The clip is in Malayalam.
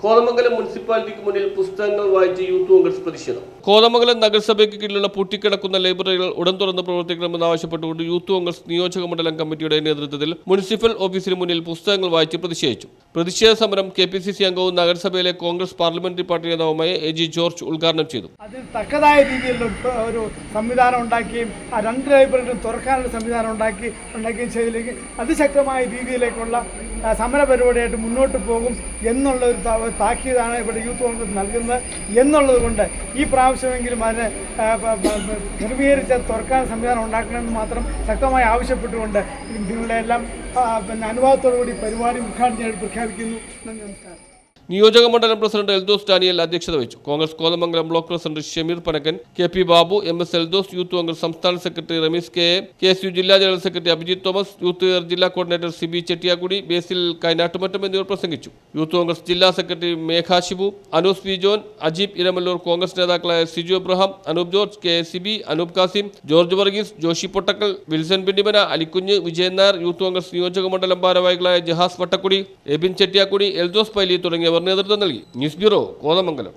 Kothamangalam മുനിസിപ്പാലിറ്റിക്ക് മുന്നിൽ പുസ്തകങ്ങൾ വായിച്ച് യൂത്ത് കോൺഗ്രസ് പ്രതിഷേധം. കോതമംഗലം നഗരസഭയ്ക്ക് കീഴിലുള്ള പൂട്ടിക്കിടക്കുന്ന ലൈബ്രറികൾ ഉടൻ തുറന്ന് പ്രവർത്തിക്കണമെന്ന് ആവശ്യപ്പെട്ടുകൊണ്ട് യൂത്ത് കോൺഗ്രസ് നിയോജക മണ്ഡലം കമ്മിറ്റിയുടെ നേതൃത്വത്തിൽ മുനിസിപ്പൽ ഓഫീസിന് മുന്നിൽ പുസ്തകങ്ങൾ വായിച്ച് പ്രതിഷേധിച്ചു. പ്രതിഷേധ സമരം കെ പി സി സി അംഗവും നഗരസഭയിലെ കോൺഗ്രസ് പാർലമെന്ററി പാർട്ടി നേതാവുമായ എ ജി ജോർജ് ഉദ്ഘാടനം ചെയ്തു. അതിന് തക്കതായ രീതിയിൽ ഒരു- സംവിധാനം ഉണ്ടാക്കുകയും ആ രണ്ട് ലൈബ്രറികളും തുറക്കാനുള്ള സംവിധാനം ഉണ്ടാക്കി ഉണ്ടാക്കുകയും ചെയ്തില്ലെങ്കിൽ അതിശക്തമായ രീതിയിലേക്കുള്ള സമര പരിപാടിയായിട്ട് മുന്നോട്ട് പോകും എന്നുള്ള ഒരു ത- താക്കിയതാണ് ഇവിടെ യൂത്ത് കോൺഗ്രസ് നൽകുന്നത് എന്നുള്ളത് കൊണ്ട് ഈ പ്രാവശ്യമെങ്കിലും അതിനെ ക്രമീകരിച്ച് തുറക്കാൻ സംവിധാനം ഉണ്ടാക്കണമെന്ന് മാത്രം ശക്തമായി ആവശ്യപ്പെട്ടുകൊണ്ട് ആ, പിന്നെ അനുവാദത്തോടു കൂടി പരിപാടി ഉദ്ഘാടനം പ്രഖ്യാപിക്കുന്നു. നന്ദി നമസ്കാരം. നിയോജക മണ്ഡലം പ്രസിഡന്റ് എൽദോസ് ഡാനിയൽ അധ്യക്ഷത വഹിച്ചു. Congress Kothamangalam block president Shameer Panakkan K P Babu M S Eldhose youth Congress സംസ്ഥാന secretary Rameez K K S U ജില്ലാ general secretary Abhijith Thomas youth ജില്ലാ കോർഡിനേറ്റർ സിബി ചെട്ടിയാക്കുടി ബേസിൽ കൈനാട്ടുമറ്റം എന്നിവർ പ്രസംഗിച്ചു. യൂത്ത് കോൺഗ്രസ് ജില്ലാ secretary Megha Shibu Anoos P John Ajeeb Iramalloor Congress നേതാക്കളായ Siju Abraham Anoop George K S C B Anoop Kasim George Varghese Joshy Pottakkal Wilson Pindimana Alikunju Vijayan Nair youth Congress നിയോജക മണ്ഡലം ഭാരവാഹികളായ ജഹാസ് വട്ടക്കുടി എബിൻ ചെട്ടിയാക്കുടി എൽദോസ് പൈലി തുടങ്ങിയവർ നേതൃത്വം നൽകി. News bureau Kothamangalam.